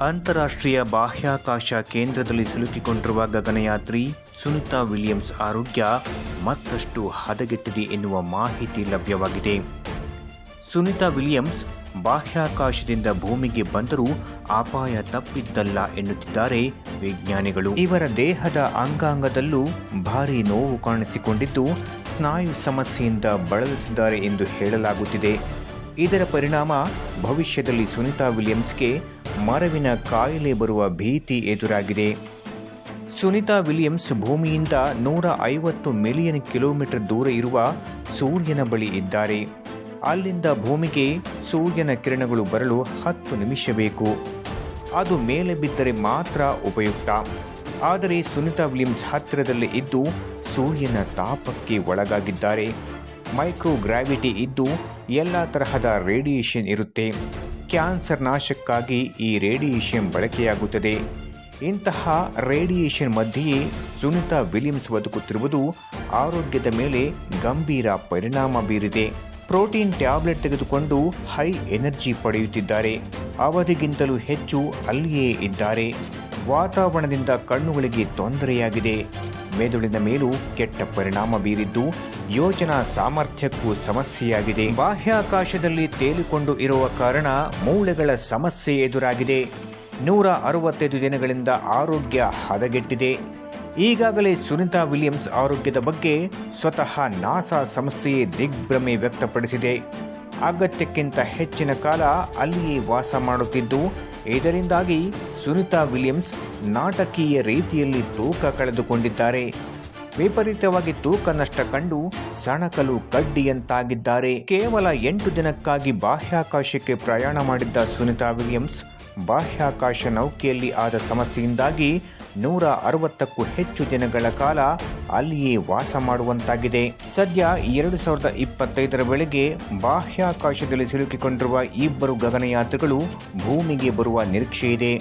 ಅಂತಾರಾಷ್ಟ್ರೀಯ ಬಾಹ್ಯಾಕಾಶ ಕೇಂದ್ರದಲ್ಲಿ ಸಿಲುಕಿಕೊಂಡಿರುವ ಗಗನಯಾತ್ರಿ ಸುನಿತಾ ವಿಲಿಯಮ್ಸ್ ಆರೋಗ್ಯ ಮತ್ತಷ್ಟು ಹದಗೆಟ್ಟಿದೆ ಎನ್ನುವ ಮಾಹಿತಿ ಲಭ್ಯವಾಗಿದೆ. ಸುನಿತಾ ವಿಲಿಯಮ್ಸ್ ಬಾಹ್ಯಾಕಾಶದಿಂದ ಭೂಮಿಗೆ ಬಂದರೂ ಅಪಾಯ ತಪ್ಪಿದ್ದಲ್ಲ ಎನ್ನುತ್ತಿದ್ದಾರೆ ವಿಜ್ಞಾನಿಗಳು. ಇವರ ದೇಹದ ಅಂಗಾಂಗದಲ್ಲೂ ಭಾರಿ ನೋವು ಕಾಣಿಸಿಕೊಂಡಿದ್ದು ಸ್ನಾಯು ಸಮಸ್ಯೆಯಿಂದ ಬಳಲುತ್ತಿದ್ದಾರೆ ಎಂದು ಹೇಳಲಾಗುತ್ತಿದೆ. ಇದರ ಪರಿಣಾಮ ಭವಿಷ್ಯದಲ್ಲಿ ಸುನಿತಾ ವಿಲಿಯಮ್ಸ್ಗೆ ಮರವಿನ ಕಾಯಿಲೆ ಬರುವ ಭೀತಿ ಎದುರಾಗಿದೆ. ಸುನಿತಾ ವಿಲಿಯಮ್ಸ್ ಭೂಮಿಯಿಂದ ನೂರ ಐವತ್ತು ಮಿಲಿಯನ್ ಕಿಲೋಮೀಟರ್ ದೂರ ಇರುವ ಸೂರ್ಯನ ಬಳಿ ಇದ್ದಾರೆ. ಅಲ್ಲಿಂದ ಭೂಮಿಗೆ ಸೂರ್ಯನ ಕಿರಣಗಳು ಬರಲು ಹತ್ತು ನಿಮಿಷ ಬೇಕು. ಅದು ಮೇಲೆ ಬಿದ್ದರೆ ಮಾತ್ರ ಉಪಯುಕ್ತ. ಆದರೆ ಸುನಿತಾ ವಿಲಿಯಮ್ಸ್ ಹತ್ತಿರದಲ್ಲಿ ಇದ್ದು ಸೂರ್ಯನ ತಾಪಕ್ಕೆ ಒಳಗಾಗಿದ್ದಾರೆ. ಮೈಕ್ರೋ ಗ್ರಾವಿಟಿ ಇದ್ದು ಎಲ್ಲ ತರಹದ ರೇಡಿಯೇಷನ್ ಇರುತ್ತೆ. ಕ್ಯಾನ್ಸರ್ ನಾಶಕ್ಕಾಗಿ ಈ ರೇಡಿಯೇಷನ್ ಬಳಕೆಯಾಗುತ್ತದೆ. ಇಂತಹ ರೇಡಿಯೇಷನ್ ಮಧ್ಯೆಯೇ ಸುನಿತಾ ವಿಲಿಯಮ್ಸ್ ಬದುಕುತ್ತಿರುವುದು ಆರೋಗ್ಯದ ಮೇಲೆ ಗಂಭೀರ ಪರಿಣಾಮ ಬೀರಿದೆ. ಪ್ರೋಟೀನ್ ಟ್ಯಾಬ್ಲೆಟ್ ತೆಗೆದುಕೊಂಡು ಹೈ ಎನರ್ಜಿ ಪಡೆಯುತ್ತಿದ್ದಾರೆ. ಅವಧಿಗಿಂತಲೂ ಹೆಚ್ಚು ಅಲ್ಲಿಯೇ ಇದ್ದಾರೆ. ವಾತಾವರಣದಿಂದ ಕಣ್ಣುಗಳಿಗೆ ತೊಂದರೆಯಾಗಿದೆ. ಮೆದುಳಿನ ಮೇಲೂ ಕೆಟ್ಟ ಪರಿಣಾಮ ಬೀರಿದ್ದು ಯೋಜನಾ ಸಾಮರ್ಥ್ಯಕ್ಕೂ ಸಮಸ್ಯೆಯಾಗಿದೆ. ಬಾಹ್ಯಾಕಾಶದಲ್ಲಿ ತೇಲಿಕೊಂಡು ಇರುವ ಕಾರಣ ಮೂಳೆಗಳ ಸಮಸ್ಯೆ ಎದುರಾಗಿದೆ. ನೂರ ಅರವತ್ತೈದು ದಿನಗಳಿಂದ ಆರೋಗ್ಯ ಹದಗೆಟ್ಟಿದೆ. ಈಗಾಗಲೇ ಸುನಿತಾ ವಿಲಿಯಮ್ಸ್ ಆರೋಗ್ಯದ ಬಗ್ಗೆ ಸ್ವತಃ ನಾಸಾ ಸಂಸ್ಥೆಯೇ ದಿಗ್ಭ್ರಮೆ ವ್ಯಕ್ತಪಡಿಸಿದೆ. ಅಗತ್ಯಕ್ಕಿಂತ ಹೆಚ್ಚಿನ ಕಾಲ ಅಲ್ಲಿಯೇ ವಾಸ ಮಾಡುತ್ತಿದ್ದು ಇದರಿಂದಾಗಿ ಸುನಿತಾ ವಿಲಿಯಮ್ಸ್ ನಾಟಕೀಯ ರೀತಿಯಲ್ಲಿ ತೂಕ ಕಳೆದುಕೊಂಡಿದ್ದಾರೆ. ವಿಪರೀತವಾಗಿ ತೂಕ ನಷ್ಟ ಕಂಡು ಸಣಕಲು ಕಡ್ಡಿಯಂತಾಗಿದ್ದಾರೆ. ಕೇವಲ ಎಂಟು ದಿನಕ್ಕಾಗಿ ಬಾಹ್ಯಾಕಾಶಕ್ಕೆ ಪ್ರಯಾಣ ಮಾಡಿದ್ದ ಸುನಿತಾ ವಿಲಿಯಮ್ಸ್ ಬಾಹ್ಯಾಕಾಶ ನೌಕೆಯಲ್ಲಿ ಆದ ಸಮಸ್ಯೆಯಿಂದಾಗಿ ನೂರ ಅರವತ್ತಕ್ಕೂ ಹೆಚ್ಚು ದಿನಗಳ ಕಾಲ ಅಲ್ಲಿಯೇ ವಾಸ ಮಾಡುವಂತಾಗಿದೆ. ಸದ್ಯ ಎರಡು ಸಾವಿರದ ಇಪ್ಪತ್ತೈದರ ವೇಳೆಗೆ ಬಾಹ್ಯಾಕಾಶದಲ್ಲಿ ಸಿಲುಕಿಕೊಂಡಿರುವ ಇಬ್ಬರು ಗಗನಯಾತ್ರಿಗಳು ಭೂಮಿಗೆ ಬರುವ ನಿರೀಕ್ಷೆ ಇದೆ